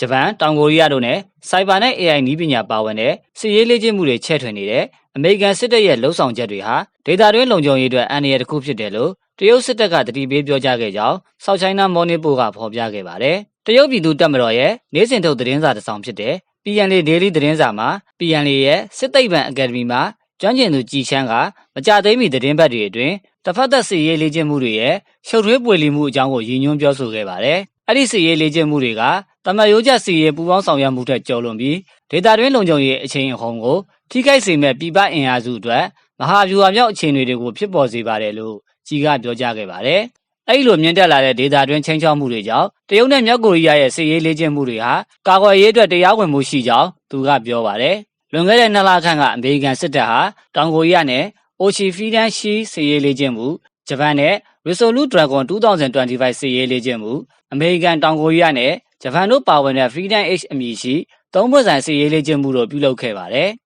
ဂျပန်တောင်ကိုရီးယားတို့နဲ့စိုက်ဘာနဲ့ AI နည်းပညာပါဝင်တဲ့စစ်ရေးလေ့ကျင့်မှုတွေချဲ့ထွင်နေတဲ့အမေရိကန်စစ်တပ်ရဲ့လှုပ်ဆောင်ချက်တွေဟာဒေတာတွင်းလုံခြုံရေးအတွက်အန္တရာယ်တစ်ခုဖြစ်တယ်လို့တရုတ်စစ်တပ်ကတတိပေးပြောကြားခဲ့ကြောင်းဆောက်ချိုင်းနာမော်နီပိုကဖော်ပြခဲ့ပါတယ်။တရုတ်ပြည်သူတပ်မတော်ရဲ့နေ့စဉ်ထုတ်သတင်းစာတစ်စောင်ဖြစ်တဲ့ PNL Daily သတင်းစာမှာ PNL ရဲ့စစ်သိပ္ပံအကယ်ဒမီမှာကျွမ်းကျင်သူကြည်ချမ်းကမကြသိမ်းမီသတင်းပတ်တွေအတွင်းတစ်ဖက်သက်စစ်ရေးလေ့ကျင့်မှုတွေရဲ့ရှုပ်ထွေးပွေလီမှုအကြောင်းကိုရည်ညွှန်းပြောဆိုခဲ့ပါတယ်။အဲ့ဒီစစ်ရေးလေ့ကျင့်မှုတွေက တမန်ရိုးကျစစ်ရေးပူးပေါင်းဆောင်ရွက်မှုထက်ကျော်လွန်ပြီးဒေတာတွင်းလုံခြုံရေးအချိန်အဟုန်ကိုထိခိုက်စေမဲ့ပြည်ပအင်အားစုအတွက်မဟာဗျူဟာမြောက်အခြေအနေတွေကိုဖြစ်ပေါ်စေပါတယ်လို့ကြီးကပြောကြားခဲ့ပါတယ်။အဲ့ဒီလိုမြင့်တက်လာတဲ့ဒေတာတွင်းချင်းချောက်မှုတွေကြောင့်တရုတ်နဲ့မြောက်ကိုရီးယားရဲ့စစ်ရေးလေ့ကျင့်မှုတွေဟာကာကွယ်ရေးအတွက်တရားဝင်မှုရှိကြောင်းသူကပြောပါတယ်။လွန်ခဲ့တဲ့နှစ်လခန့်ကအမေရိကန်စစ်တပ်ဟာတောင်ကိုရီးယားနဲ့အိုချီဖီဒန်ရှီစစ်ရေးလေ့ကျင့်မှုဂျပန်နဲ့ Resolute Dragon 2025စစ်ရေးလေ့ကျင့်မှုအမေရိကန်တောင်ကိုရီးယားနဲ့ ဂျပန်တို့ပါဝင်တဲ့ Freedom H အမည်ရှိ သုံးဖွဲ့ဆိုင်စစ်ရေးလေ့ကျင့်မှုတို့ ပြုလုပ်ခဲ့ပါတယ်။